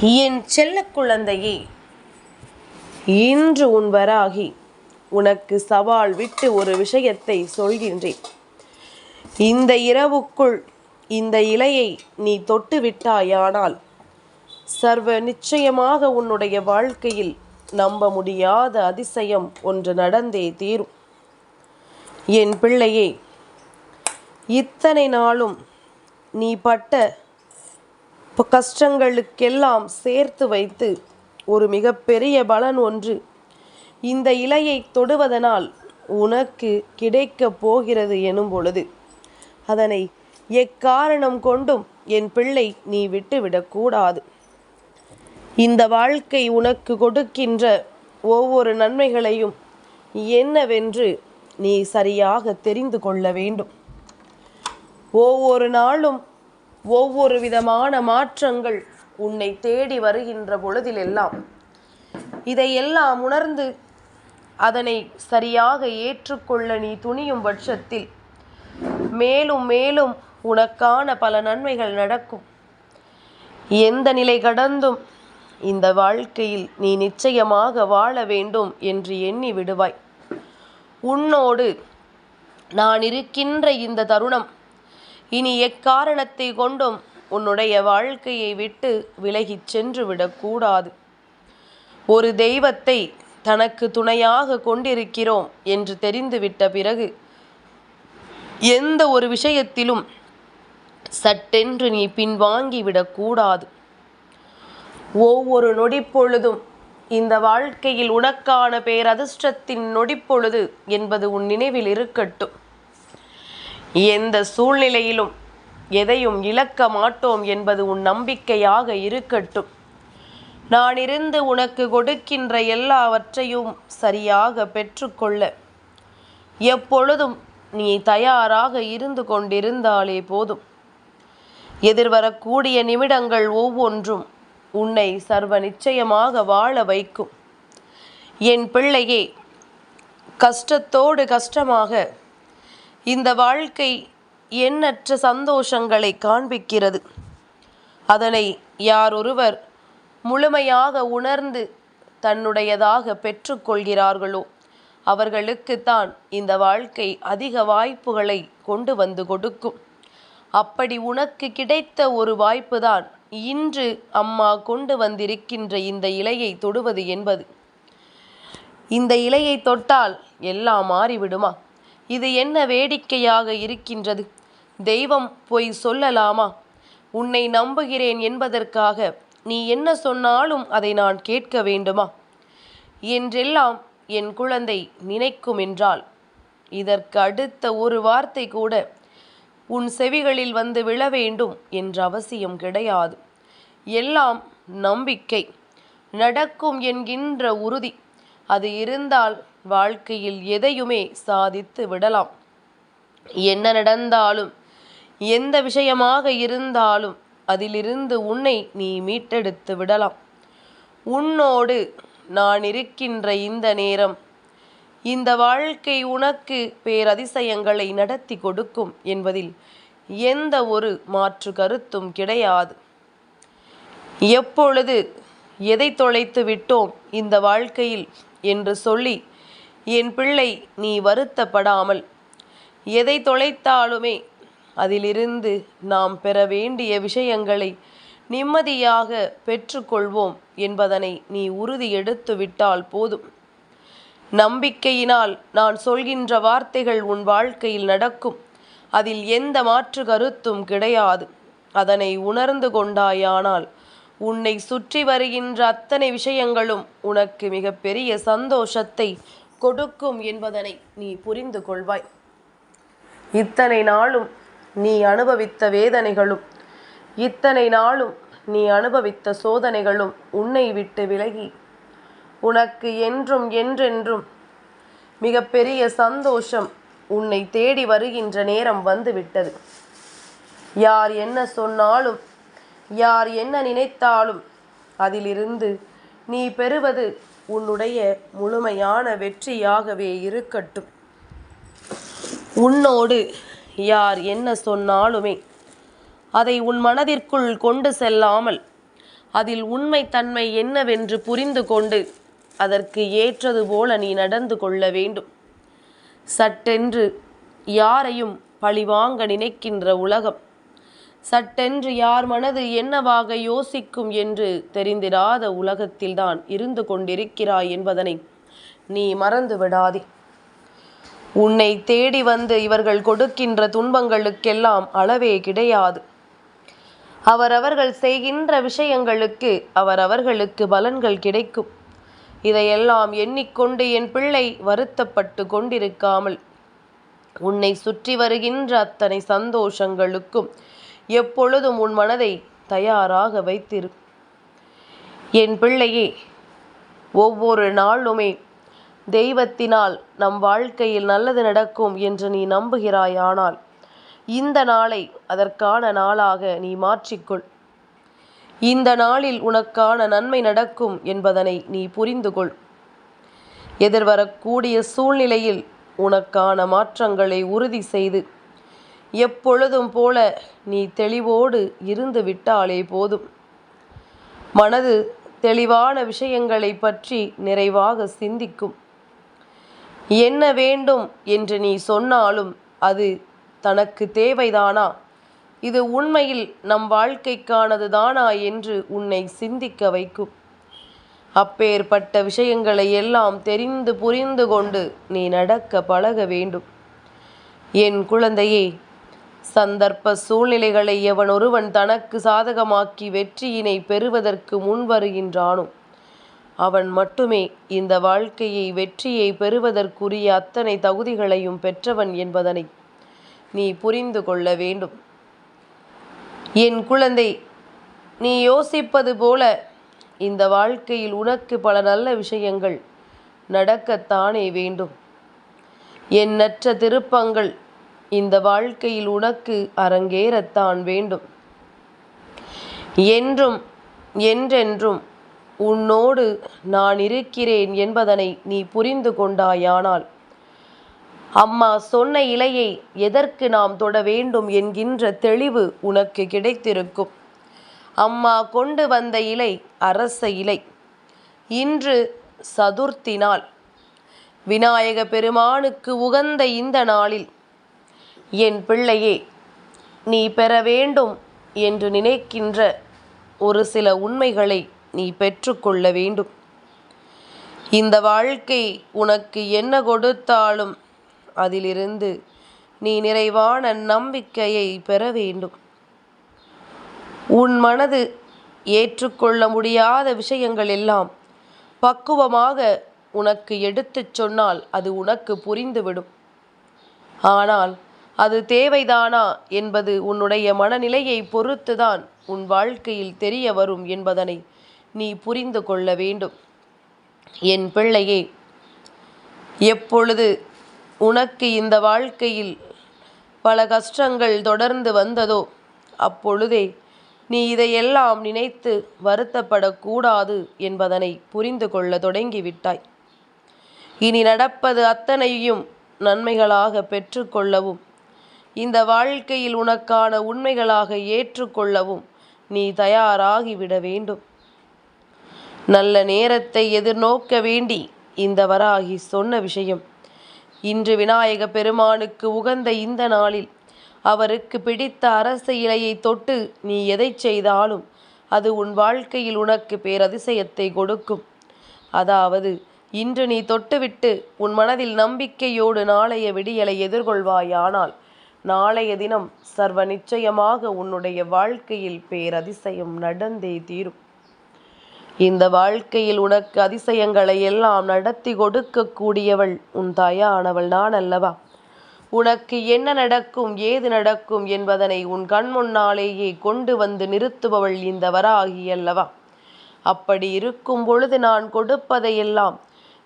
என் செல்ல குழந்தையே இன்று உன் வராகி உனக்கு சவால் விட்டு ஒரு விஷயத்தை சொல்கின்றேன். இந்த இரவுக்குள் இந்த இலையை நீ தொட்டு விட்டாயானால் சர்வ நிச்சயமாக உன்னுடைய வாழ்க்கையில் நம்ப முடியாத அதிசயம் ஒன்று நடந்தே தீரும். என் பிள்ளையே இத்தனை நாளும் நீ பட்ட இப்போ கஷ்டங்களுக்கெல்லாம் சேர்த்து வைத்து ஒரு மிகப்பெரிய பலன் ஒன்று. இந்த இலையை தொடுவதனால் உனக்கு கிடைக்கப் போகிறது எனும் பொழுது அதனை எக்காரணம் கொண்டும் என் பிள்ளை நீ விட்டுவிடக்கூடாது இந்த வாழ்க்கை உனக்கு கொடுக்கின்ற ஒவ்வொரு நன்மைகளையும் என்னவென்று நீ சரியாக தெரிந்து கொள்ள வேண்டும். ஒவ்வொரு நாளும் ஒவ்வொரு விதமான மாற்றங்கள் உன்னை தேடி வருகின்ற பொழுதிலெல்லாம். இதையெல்லாம் உணர்ந்து அதனை சரியாக ஏற்றுக்கொள்ள நீ துணியும் பட்சத்தில் மேலும் மேலும் உனக்கான பல நன்மைகள் நடக்கும். எந்த நிலை கடந்தும் இந்த வாழ்க்கையில் நீ நிச்சயமாக வாழ வேண்டும் என்று எண்ணி விடுவாய். உன்னோடு நான் இருக்கின்ற இந்த தருணம் இனி எக்காரணத்தை கொண்டும் உன்னுடைய வாழ்க்கையை விட்டு விலகிச் சென்று விடக்கூடாது ஒரு தெய்வத்தை தனக்கு துணையாக கொண்டிருக்கிறோம் என்று தெரிந்துவிட்ட பிறகு எந்த ஒரு விஷயத்திலும் சட்டென்று நீ பின்வாங்கி விடக்கூடாது ஒவ்வொரு நொடிப்பொழுதும் இந்த வாழ்க்கையில் உனக்கான பேரதிர்ஷ்டத்தின் நொடிப்பொழுது என்பது உன் நினைவில் இருக்கட்டும். எந்த சூழ்நிலையிலும் எதையும் இழக்க மாட்டோம் என்பது உன் நம்பிக்கையாக இருக்கட்டும். நான் இருந்து உனக்கு கொடுக்கின்ற எல்லாவற்றையும் சரியாக பெற்றுக்கொள்ள. எப்பொழுதும் நீ தயாராக இருந்து கொண்டிருந்தாலே போதும். எதிர்வரக்கூடிய நிமிடங்கள் ஒவ்வொன்றும் உன்னை சர்வ நிச்சயமாக வாழ வைக்கும். என் பிள்ளையே கஷ்டத்தோடு கஷ்டமாக இந்த வாழ்க்கை எண்ணற்ற சந்தோஷங்களை காண்பிக்கிறது. அதனை யார் ஒருவர் முழுமையாக உணர்ந்து தன்னுடையதாக பெற்றுக்கொள்கிறார்களோ அவர்களுக்குத்தான் இந்த வாழ்க்கை அதிக வாய்ப்புகளை கொண்டு வந்து கொடுக்கும். அப்படி உனக்கு கிடைத்த ஒரு வாய்ப்புதான் இன்று அம்மா கொண்டு வந்திருக்கின்ற இந்த இலையை தொடுவது என்பது. இந்த இலையை தொட்டால் எல்லாம் மாறிவிடுமா? இது என்ன வேடிக்கையாக இருக்கின்றது? தெய்வம் பொய் சொல்லலாமா? உன்னை நம்புகிறேன் என்பதற்காக நீ என்ன சொன்னாலும் அதை நான் கேட்க வேண்டுமா? என்றெல்லாம் என் குழந்தை நினைக்கும் என்றால் இதற்கு அடுத்த ஒரு வார்த்தை கூட உன் செவிகளில் வந்து விழ வேண்டும் என்ற அவசியம் கிடையாது. எல்லாம் நம்பிக்கை. நடக்கும் என்கின்ற உறுதி. அது இருந்தால் வாழ்க்கையில் எதையுமே சாதித்து விடலாம். என்ன நடந்தாலும் எந்த விஷயமாக இருந்தாலும் அதிலிருந்து உன்னை நீ மீட்டெடுத்து விடலாம். உன்னோடு நான் இருக்கின்ற இந்த நேரம் இந்த வாழ்க்கை உனக்கு பேரதிசயங்களை நடத்தி கொடுக்கும் என்பதில் எந்த ஒரு மாற்று கருத்தும் கிடையாது. எப்பொழுது எதை தொலைத்து விட்டோம் இந்த வாழ்க்கையில்? என்று சொல்லி என் பிள்ளை நீ வருத்தப்படாமல் எதை தொலைத்தாலுமே அதிலிருந்து நாம் பெற வேண்டிய விஷயங்களை நிம்மதியாக பெற்றுக்கொள்வோம் என்பதனை நீ உறுதி எடுத்து விட்டால் போதும். நம்பிக்கையினால் நான் சொல்கின்ற வார்த்தைகள் உன் வாழ்க்கையில் நடக்கும். அதில் எந்த மாற்று கருத்தும் கிடையாது. அதனை உணர்ந்து கொண்டாயானால் உன்னை சுற்றி வருகின்ற அத்தனை விஷயங்களும் உனக்கு மிகப்பெரிய சந்தோஷத்தை கொடுக்கும் என்பதனை நீ புரிந்து கொள்வாய். இத்தனை நாளும் நீ அனுபவித்த வேதனைகளும் இத்தனை நாளும் நீ அனுபவித்த சோதனைகளும் உன்னை விட்டு விலகி உனக்கு என்றும் என்றென்றும் மிகப்பெரிய சந்தோஷம் உன்னை தேடி வருகின்ற நேரம் வந்துவிட்டது யார் என்ன சொன்னாலும் யார் என்ன நினைத்தாலும் அதிலிருந்து நீ பெறுவது உன்னுடைய முழுமையான வெற்றியாகவே இருக்கட்டும். உன்னோடு யார் என்ன சொன்னாலுமே அதை உன் மனதிற்குள் கொண்டு செல்லாமல் அதில் உண்மை தன்மை என்னவென்று புரிந்து கொண்டு அதற்கு ஏற்றது போல நீ நடந்து கொள்ள வேண்டும். சட்டென்று யாரையும் பழிவாங்க நினைக்கின்ற உலகம் சட்டென்று யார் மனது என்னவாக யோசிக்கும் என்று தெரிந்திராத உலகத்தில்தான் இருந்து கொண்டிருக்கிறாய் என்பதனை நீ மறந்து விடாதே உன்னை தேடி வந்து இவர்கள் கொடுக்கின்ற துன்பங்களுக்கெல்லாம் அளவே கிடையாது. அவரவர்கள் செய்கின்ற விஷயங்களுக்கு அவரவர்களுக்கு பலன்கள் கிடைக்கும். இதையெல்லாம் எண்ணிக்கொண்டு என் பிள்ளை வருத்தப்பட்டு கொண்டிருக்காமல் உன்னை சுற்றி வருகின்ற அத்தனை சந்தோஷங்களுக்கும் எப்பொழுதும் உன் மனதை தயாராக வைத்திரு. என் பிள்ளையே ஒவ்வொரு நாளுமே தெய்வத்தினால் நம் வாழ்க்கையில் நல்லது நடக்கும் என்று நீ நம்புகிறாயானால் இந்த நாளை அதற்கான நாளாக நீ மாற்றிக்கொள். இந்த நாளில் உனக்கான நன்மை நடக்கும் என்பதனை நீ புரிந்து கொள் எதிர்வரக்கூடிய சூழ்நிலையில் உனக்கான மாற்றங்களை உறுதி செய்து எப்பொழுதும் போல நீ தெளிவோடு இருந்து விட்டாலே போதும். மனது தெளிவான விஷயங்களை பற்றி நிறைவாக சிந்திக்கும். என்ன வேண்டும் என்று நீ சொன்னாலும் அது தனக்கு தேவைதானா? இது உண்மையில் நம் வாழ்க்கைக்கானது தானா என்று உன்னை சிந்திக்க வைக்கும். அப்பேற்பட்ட விஷயங்களை எல்லாம் தெரிந்து புரிந்து கொண்டு நீ நடக்க பழக வேண்டும். என் குழந்தையே சந்தர்ப்ப சூழ்நிலைகளை எவன் ஒருவன் தனக்கு சாதகமாக்கி வெற்றியினை பெறுவதற்கு முன்வருகின்றானோ அவன் மட்டுமே இந்த வாழ்க்கையை வெற்றியை பெறுவதற்குரிய அத்தனை தகுதிகளையும் பெற்றவன் என்பதனை நீ புரிந்து கொள்ள வேண்டும். என் குழந்தை நீ யோசிப்பது போல இந்த வாழ்க்கையில் உனக்கு பல நல்ல விஷயங்கள் நடக்கத்தானே வேண்டும். எண்ணற்ற திருப்பங்கள் இந்த வாழ்க்கையில் உனக்கு அரங்கேறத்தான் வேண்டும். என்றும் என்றென்றும் உன்னோடு நான் இருக்கிறேன் என்பதனை நீ புரிந்து கொண்டாயானால் அம்மா சொன்ன இலையை எதற்கு நாம் தொட வேண்டும் என்கின்ற தெளிவு உனக்கு கிடைத்திருக்கும். அம்மா கொண்டு வந்த இலை அரச இலை. இன்று சதுர்த்தி நாள். விநாயக பெருமானுக்கு உகந்த இந்த நாளில் என் பிள்ளையே நீ பெற வேண்டும் என்று நினைக்கின்ற ஒரு சில உண்மைகளை நீ பெற்றுக்கொள்ள வேண்டும். இந்த வாழ்க்கை உனக்கு என்ன கொடுத்தாலும் அதிலிருந்து நீ நிறைவான நம்பிக்கையை பெற வேண்டும். உன் மனது ஏற்றுக்கொள்ள முடியாத விஷயங்கள் எல்லாம் பக்குவமாக உனக்கு எடுத்துச் சொன்னால் அது உனக்கு புரிந்துவிடும். ஆனால் அது தேவைதானா என்பது உன்னுடைய மனநிலையை பொறுத்துதான் உன் வாழ்க்கையில் தெரிய வரும் என்பதனை நீ புரிந்து கொள்ள வேண்டும். என் பிள்ளையே எப்பொழுது உனக்கு இந்த வாழ்க்கையில் பல கஷ்டங்கள் தொடர்ந்து வந்ததோ அப்பொழுதே நீ இதையெல்லாம் நினைத்து வருத்தப்படக்கூடாது என்பதனை புரிந்து கொள்ள தொடங்கிவிட்டாய். இனி நடப்பது அத்தனையும் நன்மைகளாக பெற்றுக்கொள்ளவும் இந்த வாழ்க்கையில் உனக்கான உண்மைகளாக ஏற்றுக்கொள்ளவும் நீ தயாராகிவிட வேண்டும். நல்ல நேரத்தை எதிர்நோக்க வேண்டி இந்த வராகி சொன்ன விஷயம். இன்று விநாயக பெருமானுக்கு உகந்த இந்த நாளில் அவருக்கு பிடித்த அரச இலையை தொட்டு நீ எதை செய்தாலும் அது உன் வாழ்க்கையில் உனக்கு பேரதிசயத்தை கொடுக்கும். அதாவது இன்று நீ தொட்டுவிட்டு உன் மனதில் நம்பிக்கையோடு நாளைய விடியலை எதிர்கொள்வாயானால் நாளைய தினம் சர்வ நிச்சயமாக உன்னுடைய வாழ்க்கையில் பேரதிசயம் நடந்தே தீரும். இந்த வாழ்க்கையில் உனக்கு அதிசயங்களை எல்லாம் நடத்தி கொடுக்கக்கூடியவள் உன் தாயானவள் நான் அல்லவா? உனக்கு என்ன நடக்கும் ஏது நடக்கும் என்பதனை உன் கண் முன்னாலேயே கொண்டு வந்து நிறுத்துபவள் இந்த வராகி அல்லவா? அப்படி இருக்கும் பொழுது நான் கொடுப்பதையெல்லாம்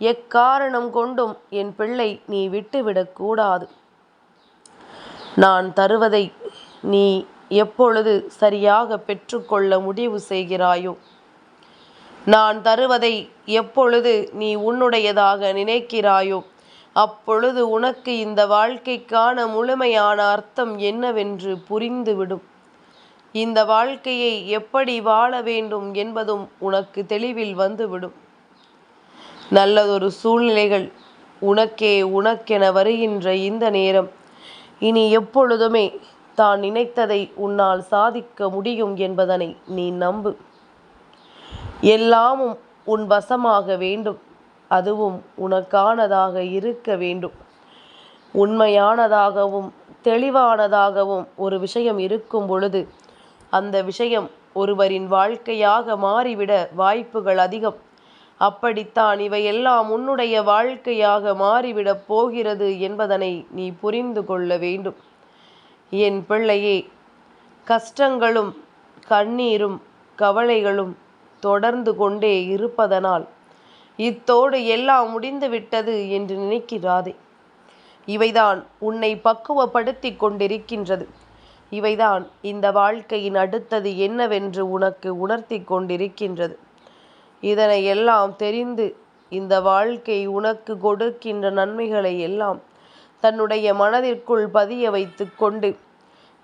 எக்காரணம் கொண்டும் என் பிள்ளை நீ விட்டுவிடக்கூடாது நான் தருவதை நீ எப்பொழுது சரியாக பெற்றுக்கொள்ள முடிவு செய்கிறாயோ? நான் தருவதை எப்பொழுது நீ உன்னுடையதாக நினைக்கிறாயோ? அப்பொழுது உனக்கு இந்த வாழ்க்கைக்கான முழுமையான அர்த்தம் என்னவென்று புரிந்துவிடும். இந்த வாழ்க்கையை எப்படி வாழ வேண்டும் என்பதும் உனக்கு தெளிவில் வந்துவிடும். நல்லதொரு சூழ்நிலைகள் உனக்கே உனக்கென வருகின்ற இந்த நேரம் இனி எப்பொழுதுமே தான் நினைத்ததை உன்னால் சாதிக்க முடியும் என்பதனை நீ நம்பு. எல்லாமும் உன் வசமாக வேண்டும். அதுவும் உனக்கானதாக இருக்க வேண்டும். உண்மையானதாகவும் தெளிவானதாகவும் ஒரு விஷயம் இருக்கும் பொழுது அந்த விஷயம் ஒருவரின் வாழ்க்கையாக மாறிவிட வாய்ப்புகள் அதிகம். அப்படித்தான் இவையெல்லாம் உன்னுடைய வாழ்க்கையாக மாறிவிடப் போகிறது என்பதனை நீ புரிந்து கொள்ள வேண்டும். என் பிள்ளையே கஷ்டங்களும் கண்ணீரும் கவலைகளும் தொடர்ந்து கொண்டே இருப்பதனால் இத்தோடு எல்லாம் முடிந்துவிட்டது என்று நினைக்கிறாதே. இவைதான் உன்னை பக்குவப்படுத்தி கொண்டிருக்கின்றது. இவைதான் இந்த வாழ்க்கையின் அடுத்தது என்னவென்று உனக்கு உணர்த்தி கொண்டிருக்கின்றது. இதனை எல்லாம் தெரிந்து இந்த வாழ்க்கை உனக்கு கொடுக்கின்ற நன்மைகளை எல்லாம் தன்னுடைய மனதிற்குள் பதிய வைத்து கொண்டு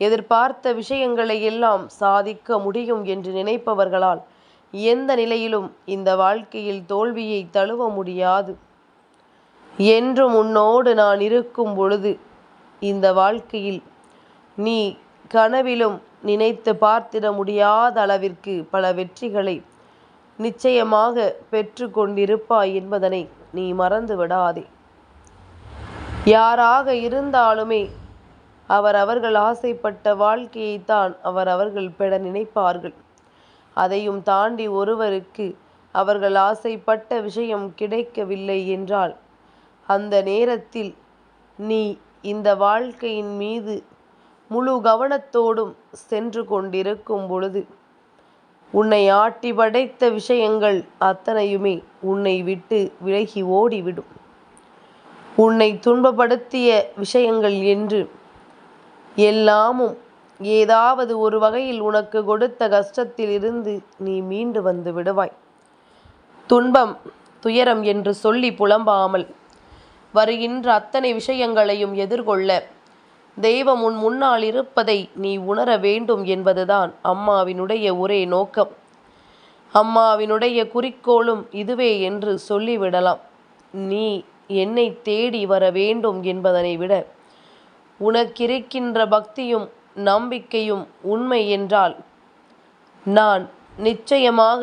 எதிர்பார்த்த விஷயங்களை எல்லாம் சாதிக்க முடியும் என்று நினைப்பவர்களால் எந்த நிலையிலும் இந்த வாழ்க்கையில் தோல்வியை தழுவ முடியாது. என்றும் உன்னோடு நான் இருக்கும் பொழுது இந்த வாழ்க்கையில் நீ கனவிலும் நினைத்து பார்த்திட முடியாத அளவிற்கு பல வெற்றிகளை நிச்சயமாக பெற்று கொண்டிருப்பாய் என்பதனை நீ மறந்து விடாதே யாராக இருந்தாலுமே அவர் அவர்கள் ஆசைப்பட்ட வாழ்க்கையைத்தான் அவர் அவர்கள் பெற நினைப்பார்கள். அதையும் தாண்டி ஒருவருக்கு அவர்கள் ஆசைப்பட்ட விஷயம் கிடைக்கவில்லை என்றால் அந்த நேரத்தில் நீ இந்த வாழ்க்கையின் மீது முழு கவனத்தோடும் சென்று கொண்டிருக்கும் பொழுது உன்னை ஆட்டி படைத்த விஷயங்கள் அத்தனையுமே உன்னை விட்டு விலகி ஓடிவிடும். உன்னை துன்பப்படுத்திய விஷயங்கள் என்று எல்லாமும் ஏதாவது ஒரு வகையில் உனக்கு கொடுத்த கஷ்டத்தில் இருந்து நீ மீண்டு வந்து விடுவாய். துன்பம் துயரம் என்று சொல்லி புலம்பாமல் வருகின்ற அத்தனை விஷயங்களையும் எதிர்கொள்ள தெய்வம் உன் முன்னால் இருப்பதை நீ உணர வேண்டும் என்பதுதான் அம்மாவினுடைய ஒரே நோக்கம். அம்மாவினுடைய குறிக்கோளும் இதுவே என்று சொல்லிவிடலாம். நீ என்னை தேடி வர வேண்டும் என்பதனை விட உனக்கிருக்கின்ற பக்தியும் நம்பிக்கையும் உண்மை என்றால் நான் நிச்சயமாக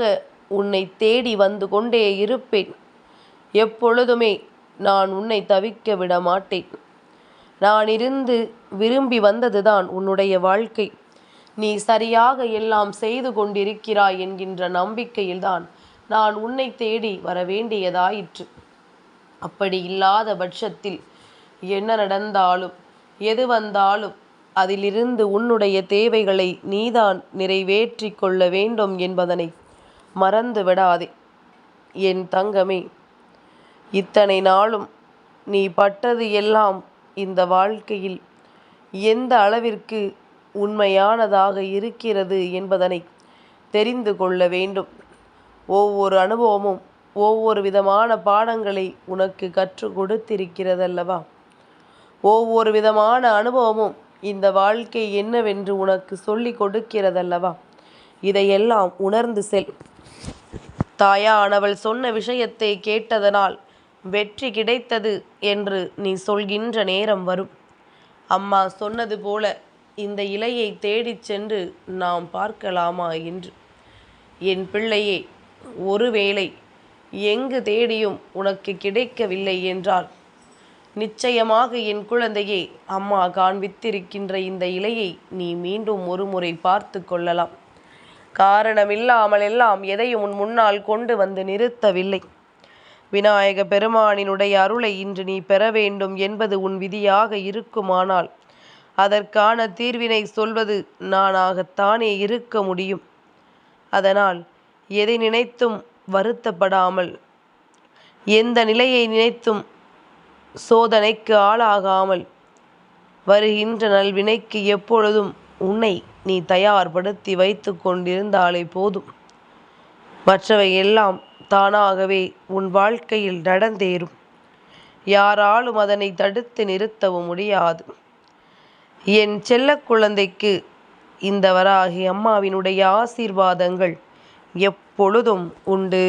உன்னை தேடி வந்து கொண்டே இருப்பேன். எப்பொழுதுமே நான் உன்னை தவிக்க விட மாட்டேன் நான் இருந்து விரும்பி வந்ததுதான் உன்னுடைய வாழ்க்கை. நீ சரியாக எல்லாம் செய்து கொண்டிருக்கிறாய் என்கின்ற நம்பிக்கையில்தான் நான் உன்னை தேடி வர வேண்டியதாயிற்று அப்படி இல்லாத பட்சத்தில் என்ன நடந்தாலும் எது வந்தாலும் அதிலிருந்து உன்னுடைய தேவைகளை நீதான் நிறைவேற்றி கொள்ள வேண்டும் என்பதனை மறந்து விடாதே. என் தங்கமே இத்தனை நாளும் நீ பட்டது எல்லாம் இந்த வாழ்க்கையில் எந்த அளவிற்கு உண்மையானதாக இருக்கிறது என்பதனை தெரிந்து கொள்ள வேண்டும். ஒவ்வொரு அனுபவமும் ஒவ்வொரு விதமான பாடங்களை உனக்கு கற்றுக் கொடுத்திருக்கிறதல்லவா? ஒவ்வொரு விதமான அனுபவமும் இந்த வாழ்க்கை என்னவென்று உனக்கு சொல்லி கொடுக்கிறதல்லவா? இதையெல்லாம் உணர்ந்து செல். தாயானவள் சொன்ன விஷயத்தை கேட்டதனால் வெற்றி கிடைத்தது என்று நீ சொல்கின்ற நேரம் வரும். அம்மா சொன்னது போல இந்த இலையை தேடிச் சென்று நாம் பார்க்கலாமா என்று. என் பிள்ளையே ஒருவேளை எங்கு தேடியும் உனக்கு கிடைக்கவில்லை என்றால் நிச்சயமாக என் குழந்தையே அம்மா காண்பித்திருக்கின்ற இந்த இலையை நீ மீண்டும் ஒரு முறை பார்த்து கொள்ளலாம். காரணமில்லாமல் எல்லாம் எதையும் உன் முன்னால் கொண்டு வந்து நிறுத்தவில்லை. விநாயக பெருமானினுடைய அருளை இன்று நீ பெற வேண்டும் என்பது உன் விதியாக இருக்குமானால் அதற்கான தீர்வினை சொல்வது நானாகத்தானே இருக்க முடியும். அதனால் எதை நினைத்தும் வருத்தப்படாமல் எந்த நிலையை நினைத்தும் சோதனைக்கு ஆளாகாமல் வருகின்ற நல்வினைக்கு எப்பொழுதும் உன்னை நீ தயார்படுத்தி வைத்து கொண்டிருந்தாலே போதும். மற்றவை எல்லாம் தானாகவே உன் வாழ்க்கையில் நடந்தேறும். யாராலும் அதனை தடுத்து நிறுத்தவும் முடியாது. என் செல்ல குழந்தைக்கு இந்த வராகி அம்மாவினுடைய ஆசீர்வாதங்கள் எப்பொழுதும் உண்டு.